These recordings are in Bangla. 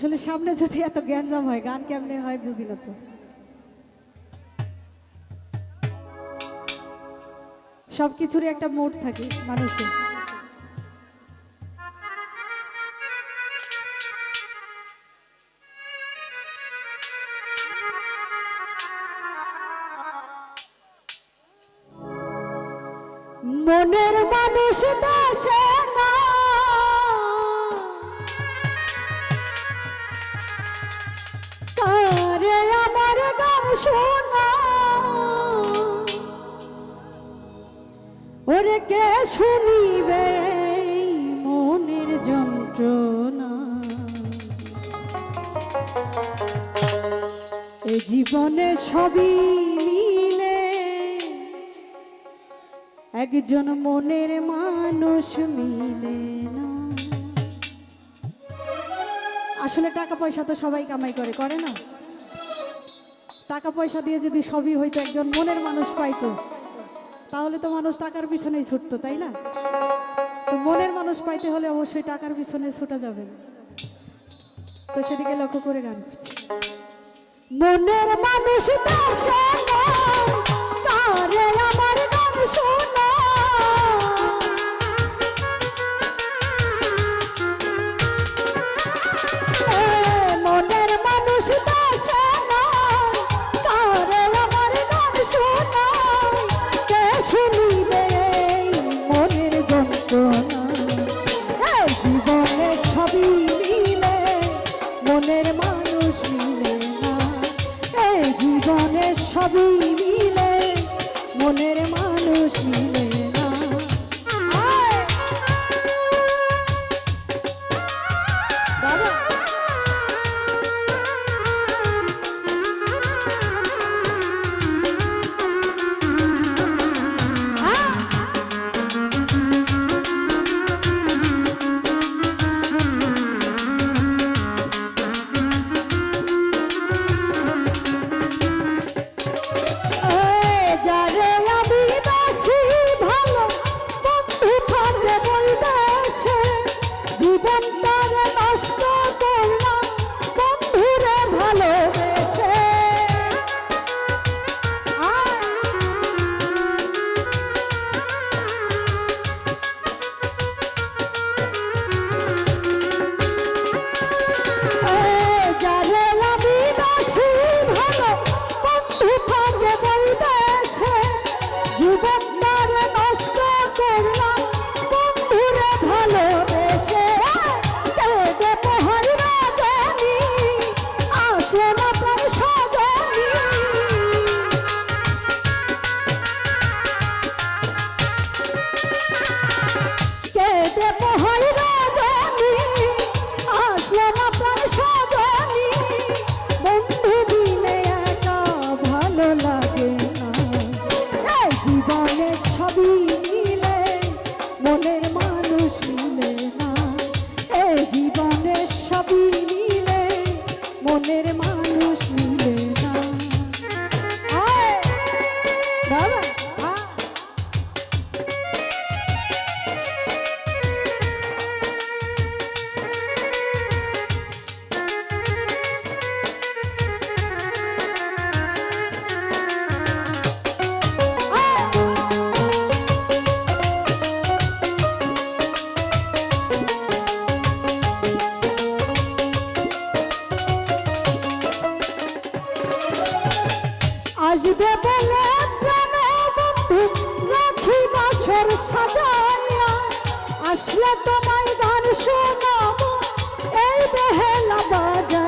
আসলে সামনে যদি এত জ্ঞানজাম হয়, গান কেমনে হয় বুঝি না তো। সব কিছুরই একটা মোড থাকে মানুষের। মনের মানুষ দাসে শোনা ওরে কে শুনিবে মনের যন্ত্রণা? এ জীবনে সবই মিলে। একজন মনের মানুষ মিলে না। আসলে টাকা পয়সা তো সবাই কামাই করে করে না? টাকা পয়সা দিয়ে যদি সবই হইতো, একজন মনের মানুষ পাইতো, তাহলে তো মানুষ টাকার পিছনেই ছুটতো, তাই না? তো মনের মানুষ পাইতে হলে অবশ্যই টাকার পিছনে ছুটা যাবে। তো সেদিকে লক্ষ্য করে গান মনের মানুষ কারে আমার tiempo. আসবে বলে প্রাণ রাখি বাসর সাজাইয়া। আসলে তোমায় গান শোনাবো এই বেহেলা বাজাইয়া।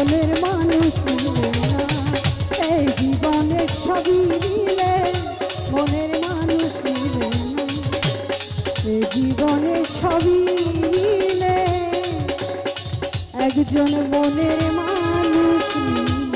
মনের মানুষ না। এই জীবনের সবই মিলে, মনের মানুষ মিলে না। এই জীবনের সবই মিলে, একজন মনের মানুষ মিলে।